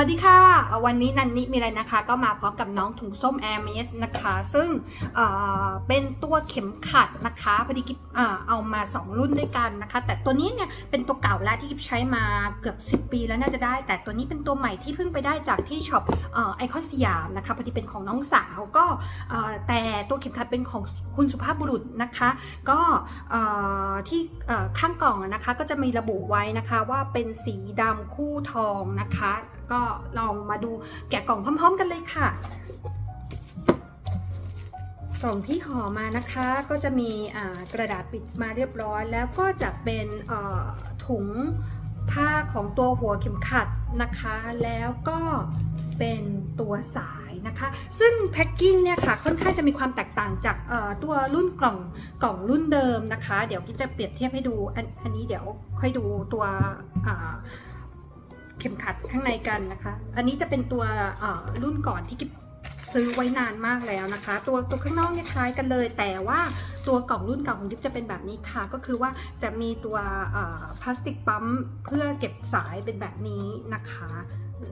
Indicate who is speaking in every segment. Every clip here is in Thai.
Speaker 1: วัสดีค่ะ วันนี้นันนิมีอะไรนะคะ ก็มาพร้อมกับน้องถุงส้ม Air m e s นะคะ ซึ่งเเป็นตัวเข็มขัดนะคะพอดีกิ๊บเอามา 2 รุ่นด้วยกันนะคะ แต่ตัวนี้เนี่ยเป็นตัวเก่าแล้วที่กิ๊บใช้มาเกือบ 10 ปีแล้วน่าจะได้ แต่ตัวนี้เป็นตัวใหม่ที่เพิ่งไปได้จากที่ช็อปไอคอนสยามนะคะพอดีเป็นของน้องสาวก็แต่ตัวเข็มขัดเป็นของคุณสุภาพบุรุษนะคะ ก็ที่ข้างกล่องนะคะก็จะมีระบุไว้นะคะว่าเป็นสีดำคู่ทองนะคะ ก็ลองมาดูแกะกล่องพร้อม ๆ กันเลยค่ะ กล่องที่ห่อมานะคะก็จะมีกระดาษปิดมาเรียบร้อย แล้วก็จะเป็นถุงผ้าของตัวหัวเข็มขัดนะคะ แล้วก็เป็นตัวสายนะคะ ซึ่งแพ็กกิ้งเนี่ยค่ะค่อนข้างจะมีความแตกต่างจากตัวรุ่นกล่องกล่องรุ่นเดิมนะคะ เดี๋ยวกิ๊จะเปรียบเทียบให้ดูอันอันนี้เดี๋ยวค่อยดูตัว เข็มขัดข้างในกันนะคะ อันนี้จะเป็นตัวรุ่นก่อนที่กิ๊บซื้อไว้นานมากแล้วนะคะ ตัวตัวข้างนอกเนี่ยคล้ายกันเลย แต่ว่าตัวกล่องรุ่นเก่าของกิ๊บจะเป็นแบบนี้ค่ะ ก็คือว่าจะมีตัวพลาสติกปั๊มเพื่อเก็บสายเป็นแบบนี้นะคะ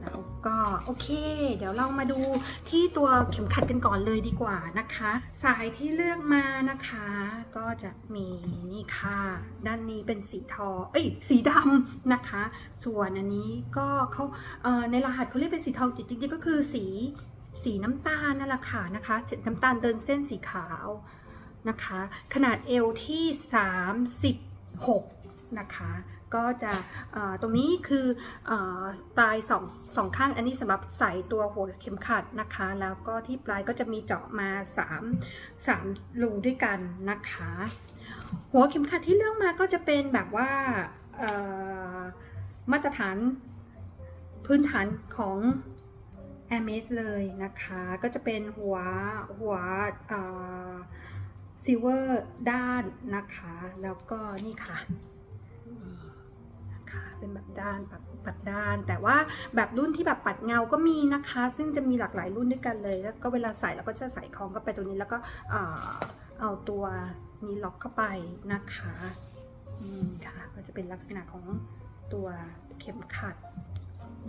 Speaker 1: แล้วก็โอเค เดี๋ยวเรามาดูที่ตัวเข็มขัดกันก่อนเลยดีกว่านะคะ สายที่เลือกมานะคะ ก็จะมีนี่ค่ะ ด้านนี้เป็นสีทองเอ้ยสีดำนะคะ ส่วนอันนี้ก็เขาเในรหัสเขาเรียกเป็นสีทองจริงๆก็คือสีสีน้ำตาลนั่นแหละค่ะนะคะสีน้ำตาลเดินเส้นสีขาวนะคะ ขนาดเอวที่ 36 นะคะ ก็จะตรงนี้คืออปลายสองสองข้างอันนี้สำหรับใส่ตัวหัวเข็มขัดนะคะ แล้วก็ที่ปลายก็จะมีเจาะมา3 3รูด้วยกันนะคะ หัวเข็มขัดที่เลือกมาก็จะเป็นแบบว่ามาตรฐานพื้นฐานของ a m a z เลยนะคะ ก็จะเป็นหัวหัวซิลเวอร์ด้านนะคะ แล้วก็นี่ค่ะ นะคะเป็นแบบด้านปัดปัดด้าน แต่ว่าแบบรุ่นที่แบบปัดเงาก็มีนะคะ ซึ่งจะมีหลากหลายรุ่นด้วยกันเลย แล้วก็เวลาใส่เราก็จะใส่คล้องเข้าไปตรงนี้แล้วก็เอาตัวนี้ล็อกเข้าไปนะคะนี่ค่ะก็จะเป็นลักษณะของตัวเข็มขัด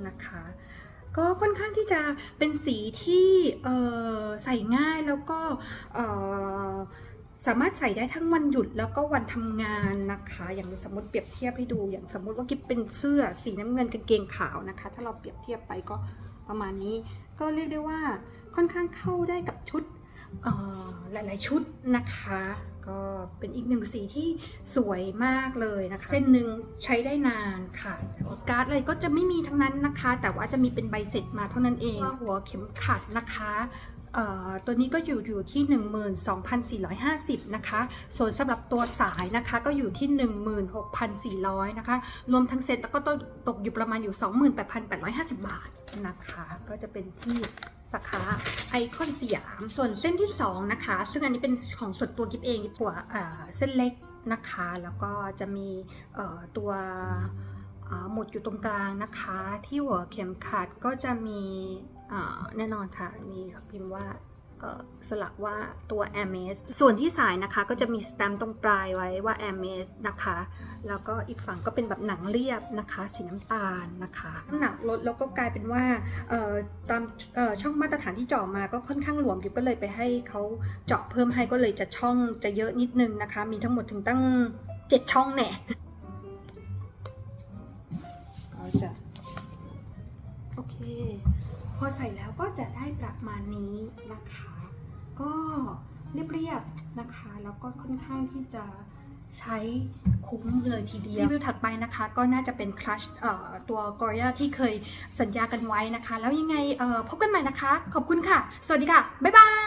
Speaker 1: นะคะ ก็ค่อนข้างที่จะเป็นสีที่ใส่ง่ายแล้วก็ สามารถใส่ได้ทั้งวันหยุดแล้วก็วันทำงานนะคะ อย่างสมมติเปรียบเทียบให้ดู อย่างสมมติว่ากิ๊บเป็นเสื้อสีน้ำเงินกางเกงขาวนะคะ ถ้าเราเปรียบเทียบไปก็ประมาณนี้ ก็เรียกได้ว่าค่อนข้างเข้าได้กับชุดหลาย ๆ ชุดนะคะ ก็เป็นอีกหนึ่งสีที่สวยมากเลยนะคะ เส้นหนึ่งใช้ได้นานค่ะการ์ดอะไรก็จะไม่มีทั้งนั้นนะคะ แต่ว่าจะมีเป็นใบเสร็จมาเท่านั้นเองหัวเข็มขัดนะคะ ตัวนี้ก็อยู่อยู่ที่ 12,450 นะคะ ส่วนสำหรับตัวสายนะคะก็อยู่ที่ 16,400 นะคะ รวมทั้งเซ็ตแล้วก็ตกอยู่ประมาณอยู่ 28,850 บาทนะคะ ก็จะเป็นที่สาขาไอคอนสยาม ส่วนเส้นที่ 2 นะคะ ซึ่งอันนี้เป็นของส่วนตัวกิฟเองตัวเอ่อเส้นเล็กนะคะ แล้วก็จะมีตัวหมุดอยู่ตรงกลางนะคะ ที่หัวเข็มขัดก็จะมี แน่นอนค่ะมีพิมพ์ว่าสลักว่าตัว a m a z ส่วนที่สายนะคะก็จะมีสแตมป์ตรงปลายไว้ว่า a m a z นะคะ แล้วก็อีกฝั่งก็เป็นแบบหนังเรียบนะคะสีน้ำตาลนะคะน้ำหนักลดแล้วก็กลายเป็นว่าตามช่องมาตรฐานที่เจาะมาก็ค่อนข้างหลวมอยู่ก็เลยไปให้เขาเจาะเพิ่มให้ก็เลยจะช่องจะเยอะนิดนึงนะคะ มีทั้งหมดถึงตั้ง 7 ช่องแน่ ประมาณนี้นะคะ ก็เรียบๆนะคะ แล้วก็ค่อนข้างที่จะใช้คุ้มเลยทีเดียวรีวิวถัดไปนะคะ ก็น่าจะเป็นคลัชตัวกอริ a ที่เคยสัญญากันไว้นะคะ แล้วยังไงพบกันใหม่นะคะ ขอบคุณค่ะ สวัสดีค่ะ บ๊ายบาย